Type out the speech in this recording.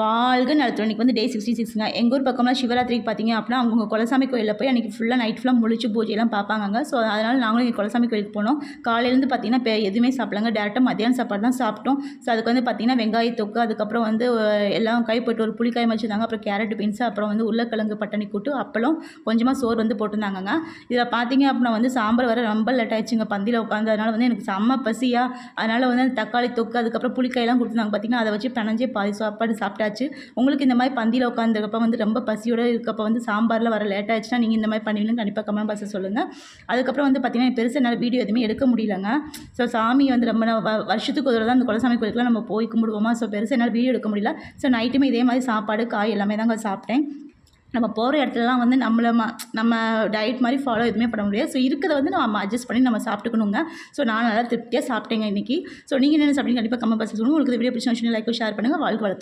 வாழ்க நடத்துகிறோம் இன்றைக்கி வந்து டே சிக்ஸ்டி சிக்ஸ்ங்க எங்கள் ஊர் பக்கம்லாம் சிவராத்திரிக்கு பார்த்தீங்க அப்படின்னா அவங்க குலசாமி கோயிலில் போய் அன்றைக்கி ஃபுல்லாக நைட் ஃபுல்லாக முழிச்சு பூஜையெல்லாம் பார்ப்பாங்க ஸோ அதனால் நாங்களும் இங்கே குலசாமி கோயிலுக்கு போனோம். காலையிலேருந்து பார்த்தீங்கன்னா இப்போ எதுவுமே சாப்பிடலங்க. டேரெக்டாக மத்தியானம் சாப்பாடு தான் சாப்பிட்டோம். ஸோ அதுக்கு வந்து பார்த்தீங்கன்னா வெங்காய தொக்கு அதுக்கப்புறம் வந்து எல்லாம் காய் போட்டு ஒரு புளிக்காய் வச்சுருந்தாங்க. அப்புறம் கேரட் பீன்ஸ் அப்புறம் வந்து உருளைக்கிழங்கு பட்டணி கூட்டு அப்பளம் கொஞ்சமாக சோறு வந்து போட்டிருந்தாங்கங்க. இதில் பார்த்தீங்க அப்படின்னா வந்து சாம்பார் வர ரொம்ப லேட் ஆயிடுச்சுங்க. பந்தியில் உட்காந்து அதனால் வந்து எனக்கு செம்ம பசியாக அதனால் வந்து தக்காளி தொக்கு அதுக்கப்புறம் புளிக்காயெல்லாம் கொடுத்துருந்தாங்க. பார்த்தீங்கன்னா அதை வச்சு பிணைஞ்சே பாதி சாப்பாடு சாப்பிட்டாச்சு. உங்களுக்கு இந்த மாதிரி பந்தியில் உட்காந்துருக்கப்ப வந்து ரொம்ப பசியோடு இருக்கப்ப வந்து சாம்பாரில் வர லேட் ஆச்சுன்னா நீங்கள் இந்த மாதிரி பண்ணுவீங்கன்னு கண்டிப்பாக கமெண்ட் பாக்ஸில் சொல்லுங்கள் அதுக்கப்புறம் வந்து பார்த்தீங்கன்னா பெருசாக என்னால் வீடியோ எதுவுமே எடுக்க முடியலங்க. ஸோ சாமி வந்து ரொம்ப வ- வருஷத்துக்கு ஒரு தடவை தான் அந்த குலசாமி கோயிலுக்குலாம் நம்ம போய் கும்பிடுவோமா. ஸோ பெருசாக என்னால் வீடியோ எடுக்க முடியல. ஸோ நைட்டுமே இதே மாதிரி சாப்பாடு காய் எல்லாமே தாங்க சாப்பிட்டேன். நம்ம போகிற இடத்துலலாம் வந்து நம்மளை ம நம்ம டயட் மாதிரி ஃபாலோ எதுவுமே பண்ண முடியாது. ஸோ இருக்கிறத வந்து நம்ம அட்ஜஸ்ட் பண்ணி நம்ம சாப்பிட்டுக்கணுங்க. ஸோ நான் நல்லா திருப்தியாக சாப்பிட்டேங்க இன்றைக்கி ஸோ நீங்கள் என்ன சாப்பிட்டீங்க கண்டிப்பாக கமெண்ட் பசங்க சொல்லுங்கள் உங்களுக்கு வீடியோ பிடிச்ச லைக் ஷேர் பண்ணுங்கள் வாழ்க்கை வளர்த்து